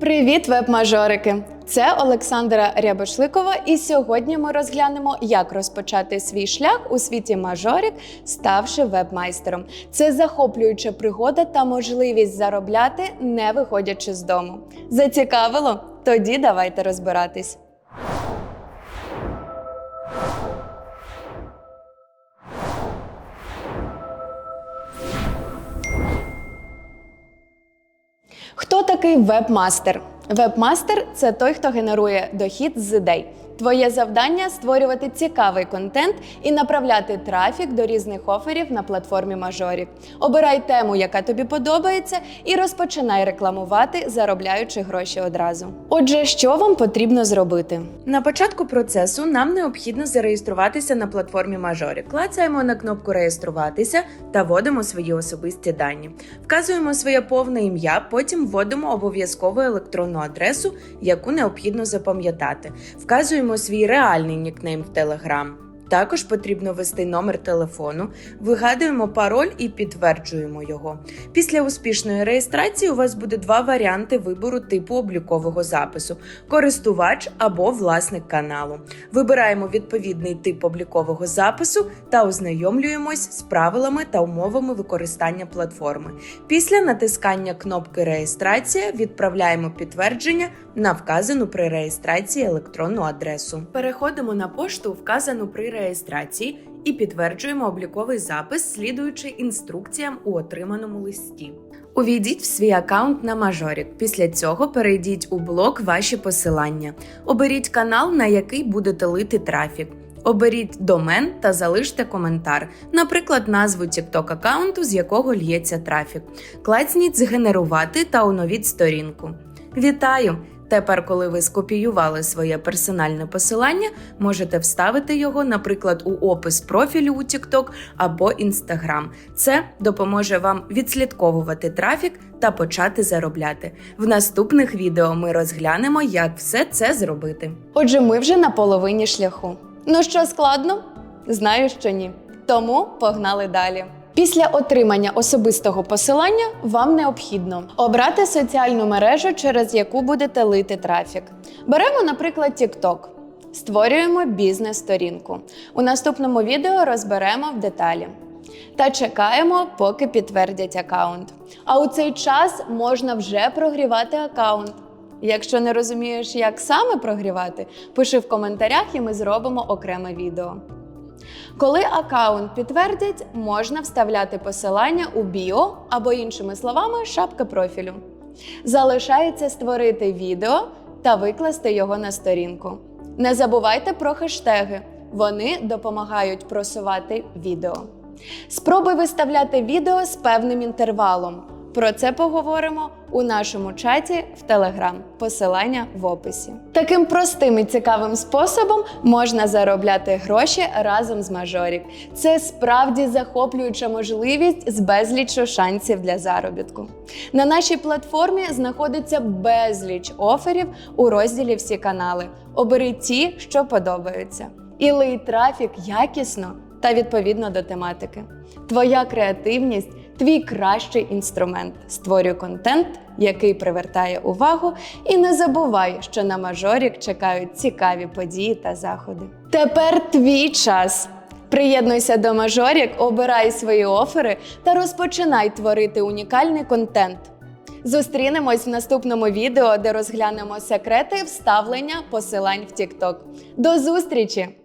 Привіт, веб-мажорики! Це Олександра Рябошликова, і сьогодні ми розглянемо, як розпочати свій шлях у світі мажорик, ставши веб-майстером. Це захоплююча пригода та можливість заробляти, не виходячи з дому. Зацікавило? Тоді давайте розбиратись. Такий вебмастер? Вебмастер це той, хто генерує дохід з ідей. Твоє завдання створювати цікавий контент і направляти трафік до різних оферів на платформі Мажорік. Обирай тему, яка тобі подобається, і розпочинай рекламувати, заробляючи гроші одразу. Отже, що вам потрібно зробити? На початку процесу нам необхідно зареєструватися на платформі Мажорі. Клацаємо на кнопку Реєструватися та вводимо свої особисті дані. Вказуємо своє повне ім'я, потім вводимо обов'язкову електронну адресу, яку необхідно запам'ятати. Вказуємо свій реальний нікнейм в Telegram. Також потрібно ввести номер телефону, вигадуємо пароль і підтверджуємо його. Після успішної реєстрації у вас буде два варіанти вибору типу облікового запису: користувач або власник каналу. Вибираємо відповідний тип облікового запису та ознайомлюємось з правилами та умовами використання платформи. Після натискання кнопки Реєстрація відправляємо підтвердження на вказану при реєстрації електронну адресу. Переходимо на пошту, вказану при реєстрації, і підтверджуємо обліковий запис, слідуючи інструкціям у отриманому листі. Увійдіть в свій аккаунт на Мажорік. Після цього перейдіть у блок Ваші посилання. Оберіть канал, на який будете лити трафік. Оберіть домен та залиште коментар, наприклад, назву TikTok аккаунту, з якого лється трафік. Клацніть згенерувати та оновіть сторінку. Вітаю! Тепер, коли ви скопіювали своє персональне посилання, можете вставити його, наприклад, у опис профілю у TikTok або Instagram. Це допоможе вам відслідковувати трафік та почати заробляти. В наступних відео ми розглянемо, як все це зробити. Отже, ми вже на половині шляху. Ну що складно? Знаю, що ні. Тому погнали далі. Після отримання особистого посилання вам необхідно обрати соціальну мережу, через яку будете лити трафік. Беремо, наприклад, TikTok. Створюємо бізнес-сторінку. У наступному відео розберемо в деталі. Та чекаємо, поки підтвердять аккаунт. А у цей час можна вже прогрівати аккаунт. Якщо не розумієш, як саме прогрівати, пиши в коментарях і ми зробимо окреме відео. Коли аккаунт підтвердять, можна вставляти посилання у біо або, іншими словами, шапка профілю. Залишається створити відео та викласти його на сторінку. Не забувайте про хештеги, вони допомагають просувати відео. Спробуй виставляти відео з певним інтервалом. Про це поговоримо у нашому чаті в Telegram. Посилання в описі. Таким простим і цікавим способом можна заробляти гроші разом з Мажорік. Це справді захоплююча можливість з безлічу шансів для заробітку. На нашій платформі знаходиться безліч оферів у розділі Всі канали. Обери ті, що подобаються. І лий трафік якісно та відповідно до тематики. Твоя креативність твій кращий інструмент. Створюй контент, який привертає увагу, і не забувай, що на мажорік чекають цікаві події та заходи. Тепер твій час. Приєднуйся до мажорік, обирай свої офери та розпочинай творити унікальний контент. Зустрінемось в наступному відео, де розглянемо секрети вставлення посилань в TikTok. До зустрічі!